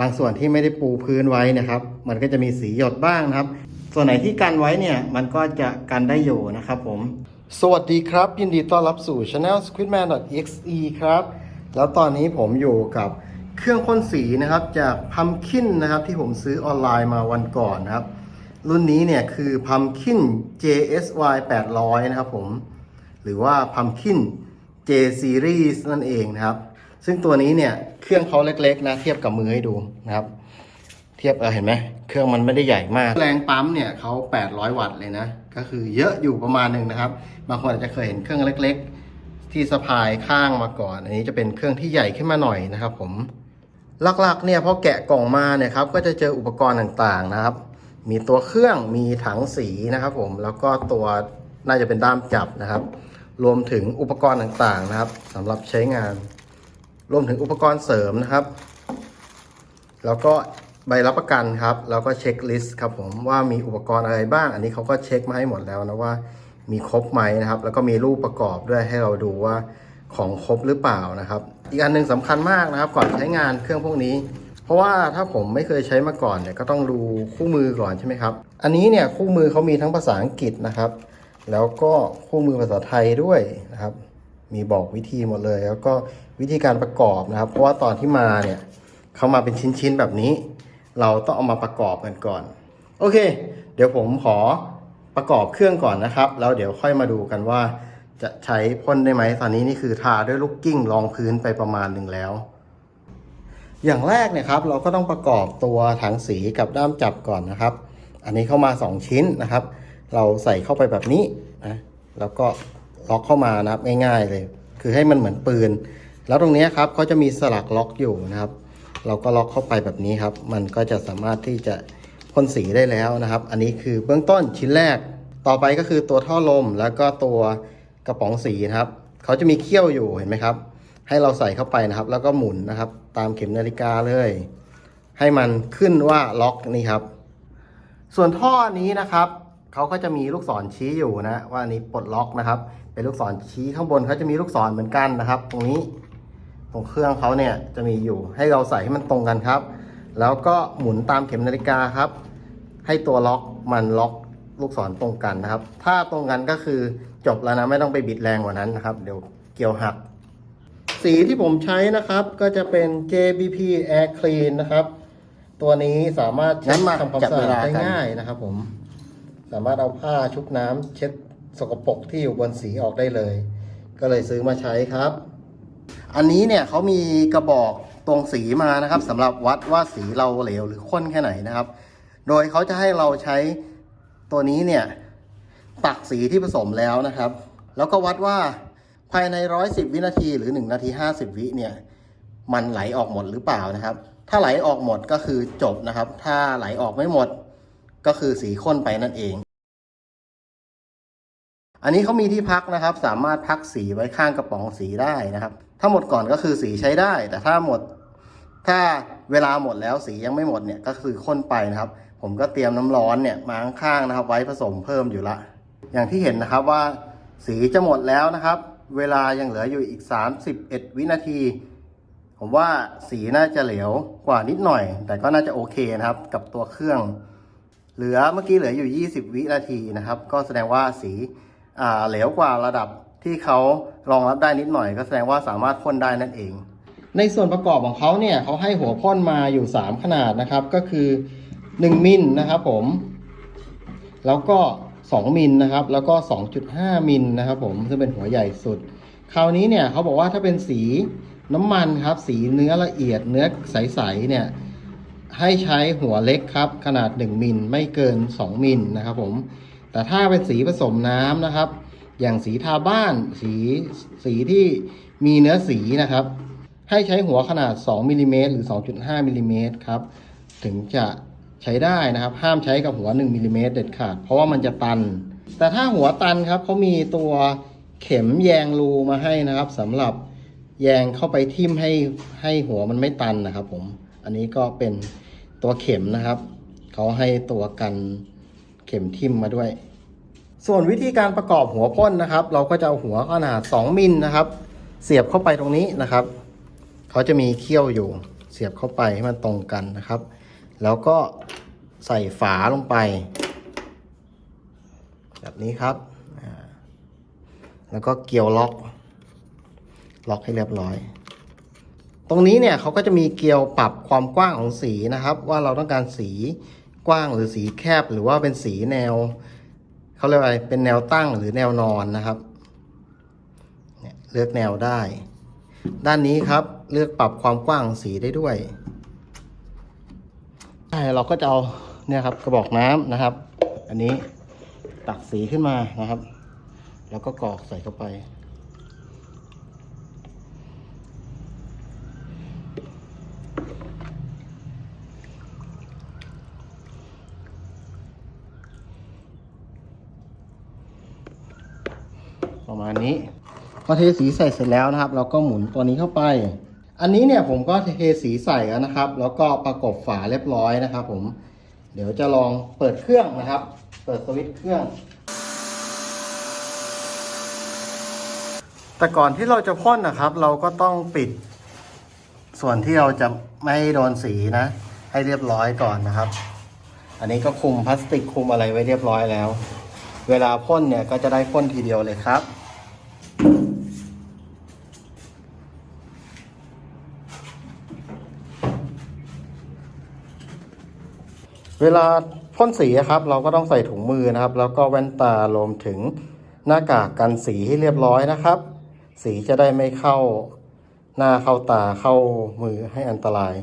บางส่วนที่ไม่ได้ปูพื้นไว้นะครับ มันก็จะมีสีหยดบ้างนะครับ ส่วนไหนที่กันไว้เนี่ยมันก็จะกันได้อยู่นะครับผม สวัสดีครับ ยินดีต้อนรับสู่ Channel squidman.exe ครับ แล้วตอนนี้ผมอยู่กับเครื่องพ่นสีนะครับจาก Pumpkin นะครับที่ผมซื้อออนไลน์มาวันก่อนนะครับ รุ่นนี้เนี่ยคือ Pumpkin JSY 800 นะครับผม หรือว่า Pumpkin J Series นั่นเองนะครับ ซึ่งตัวนี้เนี่ย เครื่องเขาเล็กๆนะเทียบกับมือให้ดูนะครับ เทียบเออเห็นไหมเครื่องมันไม่ได้ใหญ่มาก แรงปั๊มเนี่ยเขา800 วัตต์เลยนะ ก็คือเยอะอยู่ประมาณหนึ่งนะครับ บางคนอาจจะเคยเห็นเครื่องเล็ก ๆ ที่สะพายข้างมาก่อน อันนี้จะเป็นเครื่องที่ใหญ่ขึ้นมาหน่อยนะครับ ผมหลักๆเนี่ยพอแกะกล่องมาเนี่ยครับก็จะเจออุปกรณ์ต่างๆนะครับ มีตัวเครื่องมีถังสีนะครับ ผมแล้วก็ตัวน่าจะเป็นด้ามจับนะครับ รวมถึงอุปกรณ์ต่างๆนะครับสำหรับใช้งาน รวมถึงอุปกรณ์เสริมนะครับ แล้วก็ใบรับประกันครับ แล้วก็เช็คลิสต์ครับผมว่ามีอุปกรณ์อะไรบ้าง อันนี้เขาก็เช็คมาให้หมดแล้วนะว่ามีครบไหมนะครับ แล้วก็มีรูปประกอบด้วยให้เราดูว่าของครบหรือเปล่านะครับ อีกอันหนึ่งสำคัญมากนะครับ ก่อนใช้งานเครื่องพวกนี้ เพราะว่าถ้าผมไม่เคยใช้มาก่อนเนี่ยก็ต้องดูคู่มือก่อนใช่ไหมครับ อันนี้เนี่ยคู่มือเขามีทั้งภาษาอังกฤษนะครับ แล้วก็คู่มือภาษาไทยด้วยนะครับ มีบอกวิธีหมดเลย แล้วก็วิธีการประกอบนะครับ เพราะว่าตอนที่มาเนี่ยเขามาเป็นชิ้นๆแบบนี้ เราต้องเอามาประกอบกันก่อน โอเค เดี๋ยวผมขอประกอบเครื่องก่อนนะครับ แล้วเดี๋ยวค่อยมาดูกันว่า จะใช้พ่นได้ไหมตอนนี้นี่คือทาด้วยลูกกิ้งรองพื้นไปประมาณหนึ่งแล้ว อย่างแรกเนี่ยครับ เราก็ต้องประกอบตัวถังสีกับด้ามจับก่อนนะครับ อันนี้เข้ามา 2 ชิ้นนะครับ เราใส่เข้าไปแบบนี้นะแล้วก็ ล็อกเข้ามานะครับง่ายๆเลย คือให้มันเหมือนปืน แล้วตรงนี้ครับเขาจะมีสลักล็อกอยู่นะครับ เราก็ล็อกเข้าไปแบบนี้ครับ มันก็จะสามารถที่จะพ่นสีได้แล้วนะครับ อันนี้คือเบื้องต้นชิ้นแรก ต่อไปก็คือตัวท่อลมแล้วก็ตัวกระป๋องสีนะครับเขาจะมีเขี้ยวอยู่เห็นไหมครับ ให้เราใส่เข้าไปนะครับ แล้วก็หมุนนะครับ ตามเข็มนาฬิกาเลย ให้มันขึ้นว่าล็อกนี่ครับ ส่วนท่อนี้นะครับเขาก็จะมีลูกศรชี้อยู่นะ ว่าอันนี้ปลดล็อกนะครับ เป็นลูกศรชี้ข้างบนเขาจะมีลูกศรเหมือนกันนะครับ ตรงนี้ตรงเครื่องเขาเนี่ยจะมีอยู่ ให้เราใส่ให้มันตรงกันครับ แล้วก็หมุนตามเข็มนาฬิกาครับ ให้ตัวล็อกมันล็อกลูกศรตรงกันนะครับ ถ้าตรงกันก็คือจบแล้วนะไม่ต้องไปบิดแรงกว่านั้นนะครับ เดี๋ยวเกี่ยวหัก สีที่ผมใช้นะครับ ก็จะเป็น JBP Air Clean นะครับ ตัวนี้สามารถเช็ดทำความสะอาดได้ง่ายนะครับ ผม สามารถเอาผ้าชุบน้ำเช็ด สกปรกที่อยู่บนสีออกได้เลย ก็เลยซื้อมาใช้ครับ อันนี้เนี่ยเขามีกระบอกตรงสีมานะครับสำหรับวัดว่าสีเราเหลวหรือข้นแค่ไหนนะครับ โดยเขาจะให้เราใช้ตัวนี้เนี่ยตักสีที่ผสมแล้วนะครับ แล้วก็วัดว่าภายใน 110 วินาทีหรือ 1 นาที 50 วิเนี่ยมันไหลออกหมดหรือเปล่านะครับ ถ้าไหลออกหมดก็คือจบนะครับ ถ้าไหลออกไม่หมดก็คือสีข้นไปนั่นเอง อันนี้เขามีที่พักนะครับ สามารถพักสีไว้ข้างกระป๋องสีได้นะครับ ถ้าหมดก่อนก็คือสีใช้ได้ แต่ถ้าหมด ถ้าเวลาหมดแล้วสียังไม่หมดเนี่ยก็คือข้นไปนะครับ ผมก็เตรียมน้ำร้อนเนี่ยมาข้างๆนะครับ ไว้ผสมเพิ่มอยู่ละ อย่างที่เห็นนะครับว่าสีจะหมดแล้วนะครับ เวลายังเหลืออยู่อีก 31 วินาที ผมว่าสีน่าจะเหลวกว่านิดหน่อย แต่ก็น่าจะโอเคนะครับ กับตัวเครื่อง เหลือเมื่อกี้เหลืออยู่ 20 วินาทีนะครับ ก็แสดงว่าสี เหลวกว่าระดับที่เขารองรับได้นิดหน่อย ก็แสดงว่าสามารถพ่นได้นั่นเอง ในส่วนประกอบของเขาเนี่ยเขาให้หัวพ่นมาอยู่ 3 ขนาดนะครับ ก็คือ 1 มิลนะครับผม แล้วก็ 2 มิลนะครับ แล้วก็ 2.5 มิลนะครับผมซึ่งเป็นหัวใหญ่สุด คราวนี้เนี่ยเขาบอกว่าถ้าเป็นสีน้ำมันครับ สีเนื้อละเอียดเนื้อใสๆเนี่ยให้ใช้หัวเล็กครับ ขนาด 1 มิลไม่เกิน 2 มิลนะครับผม แต่ถ้าเป็นสีผสมน้ำนะครับ อย่างสีทาบ้านสีสีที่มีเนื้อสีนะครับ ให้ใช้หัวขนาด 2มิลลิเมตรหรือ 2.5มิลลิเมตรครับ ถึงจะใช้ได้นะครับ ห้ามใช้กับหัว1มิลลิเมตรเด็ดขาด เพราะว่ามันจะตัน แต่ถ้าหัวตันครับเขามีตัวเข็มแยงรูมาให้นะครับสำหรับแยงเข้าไปทิ่มให้ให้หัวมันไม่ตันนะครับ ผม อันนี้ก็เป็นตัวเข็มนะครับเขาให้ตัวกัน เข็มทิ่มมาด้วย ส่วนวิธีการประกอบหัวพ่นนะครับ เราก็จะเอาหัวขนาด 2มิลนะครับ เสียบเข้าไปตรงนี้นะครับเขาจะมีเขี้ยวอยู่ เสียบเข้าไปให้มันตรงกันนะครับ แล้วก็ใส่ฝาลงไป แบบนี้ครับ แล้วก็เกี่ยวล็อก ล็อกให้เรียบร้อย ตรงนี้เนี่ยเขาก็จะมีเกลียวปรับความกว้างของสีนะครับ ว่าเราต้องการสี กว้างหรือสีแคบหรือว่าเป็นสีแนวเขาเรียกว่าอะไรเป็นแนวตั้งหรือแนวนอนนะครับเลือกแนวได้ ด้านนี้ครับเลือกปรับความกว้างของสีได้ด้วยใช่เราก็จะเอาเนี่ยครับกระบอกน้ำนะครับ อันนี้ตักสีขึ้นมานะครับ แล้วก็กรอกใส่เข้าไป ประมาณนี้พอเทสีใส่เสร็จแล้วนะครับ เราก็หมุนตัวนี้เข้าไป อันนี้เนี่ยผมก็เทสีใส่แล้วนะครับ แล้วก็ประกบฝาเรียบร้อยนะครับ ผม เดี๋ยวจะลองเปิดเครื่องนะครับ เปิดสวิตช์เครื่อง แต่ก่อนที่เราจะพ่นนะครับ เราก็ต้องปิด ส่วนที่เราจะไม่โดนสีนะ ให้เรียบร้อยก่อนนะครับ อันนี้ก็คุมพลาสติกคุมอะไรไว้เรียบร้อยแล้ว เวลาพ่นเนี่ยก็จะได้พ่นทีเดียวเลยครับ เวลาพ่นสีครับ เราก็ต้องใส่ถุงมือนะครับ แล้วก็แว่นตารวมถึงหน้ากากกันสีให้เรียบร้อยนะครับ สีจะได้ไม่เข้าหน้าเข้าตาเข้ามือให้อันตราย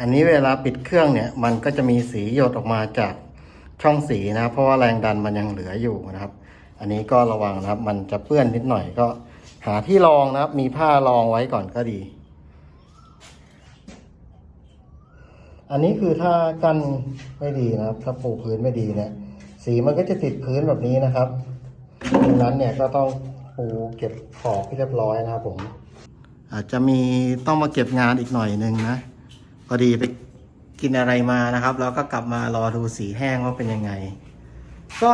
อันนี้เวลาปิดเครื่องเนี่ยมันก็จะมีสีหยดออกมาจากช่องสีนะ เพราะว่าแรงดันมันยังเหลืออยู่นะครับ อันนี้ก็ระวังนะครับ มันจะเปื้อนนิดหน่อยก็ หาที่รองนะครับ มีผ้ารองไว้ก่อนก็ดี อันนี้คือถ้ากันไม่ดีนะครับ ถ้าปูพื้นไม่ดีเนี่ย สีมันก็จะติดพื้นแบบนี้นะครับดังนั้นเนี่ยก็ต้องปูเก็บขอบให้เรียบร้อยนะครับผม อาจจะมีต้องมาเก็บงานอีกหน่อยหนึงนะ พอดีไปกินอะไรมานะครับ แล้วก็กลับมารอดูสีแห้งว่าเป็นยังไง ก็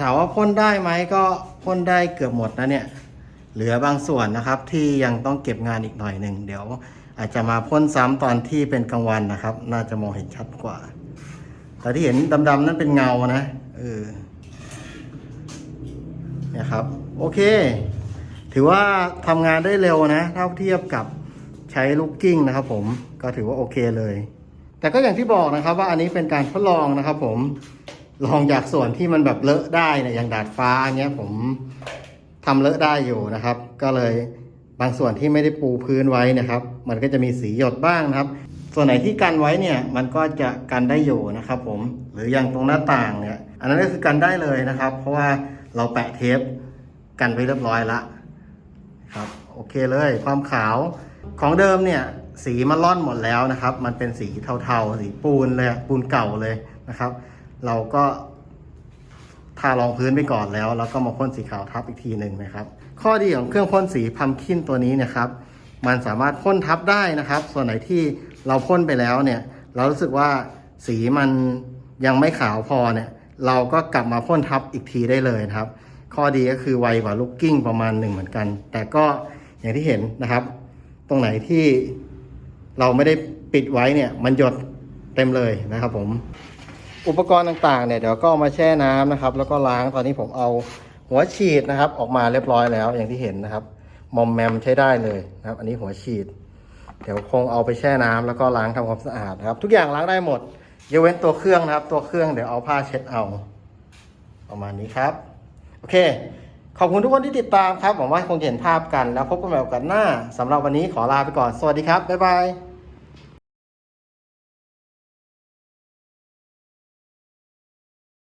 ถามว่าพ่นได้ไหมก็พ่นได้เกือบหมดนะเนี่ย เหลือบางส่วนนะครับที่ยังต้องเก็บงานอีกหน่อยหนึ่งเดี๋ยว อาจจะมาพ่นซ้ำตอนที่เป็นกลางวันนะครับ น่าจะมองเห็นชัดกว่า แต่ที่เห็นดำๆนั่นเป็นเงานะเออนี่ยครับ โอเค ถือว่าทำงานได้เร็วนะถ้าเทียบกับ ช้ลูกกิ้งนะครับ ผมก็ถือว่าโอเคเลย แต่ก็อย่างที่บอกนะครับ ว่าอันนี้เป็นการทดลองนะครับ ผมลองจากส่วนที่มันแบบเลอะได้เนี่ยอย่างดาดฟ้าเงี้ยผมทำเลอะได้อยู่นะครับ ก็เลยบางส่วนที่ไม่ได้ปูพื้นไว้นะครับ มันก็จะมีสีหยดบ้างนะครับ ส่วนไหนที่กันไว้เนี่ยมันก็จะกันได้อยู่นะครับ ผมหรืออย่างตรงหน้าต่างเนี่ย อันนั้นก็คือกันได้เลยนะครับ เพราะว่าเราแปะเทปกันไว้เรียบร้อยละครับ โอเคเลยความขาว ของเดิมเนี่ยสีมันร่อนหมดแล้วนะครับ มันเป็นสีเทาๆ สีปูนเลยปูนเก่าเลยนะครับ เราก็ทารองพื้นไปก่อนแล้ว แล้วก็มาพ่นสีขาวทับอีกทีหนึ่งนะครับ ข้อดีของเครื่องพ่นสีพัมคินตัวนี้เนะครับ มันสามารถพ่นทับได้นะครับ ส่วนไหนที่เราพ่นไปแล้วเนี่ย เรารู้สึกว่าสีมันยังไม่ขาวพอเนี่ย เราก็กลับมาพ่นทับอีกทีได้เลยนะครับ ข้อดีก็คือไวกว่าลูกกิ้งประมาณหนึ่งเหมือนกัน แต่ก็อย่างที่เห็นนะครับ ตรงไหนที่เราไม่ได้ปิดไว้เนี่ย มันหยดเต็มเลยนะครับ ผม อุปกรณ์ต่างๆ เนี่ยเดี๋ยวก็มาแช่น้ำนะครับ แล้วก็ล้างตอนนี้ผมเอาหัวฉีดนะครับ ออกมาเรียบร้อยแล้วอย่างที่เห็นนะครับ มอมแมมใช้ได้เลยนะครับ อันนี้หัวฉีด เดี๋ยวคงเอาไปแช่น้ำแล้วก็ล้างทำความสะอาดนะครับ ทุกอย่างล้างได้หมดยกเว้นตัวเครื่องนะครับ ตัวเครื่องเดี๋ยวเอาผ้าเช็ดเอา ประมาณนี้ครับ โอเค ขอบคุณทุกคนที่ติดตามครับหวังว่าคงจะเห็นภาพกัน แล้วพบกันใหม่โอกาสหน้าสำหรับวันนี้ขอลาไปก่อน สวัสดีครับ บ๊ายบาย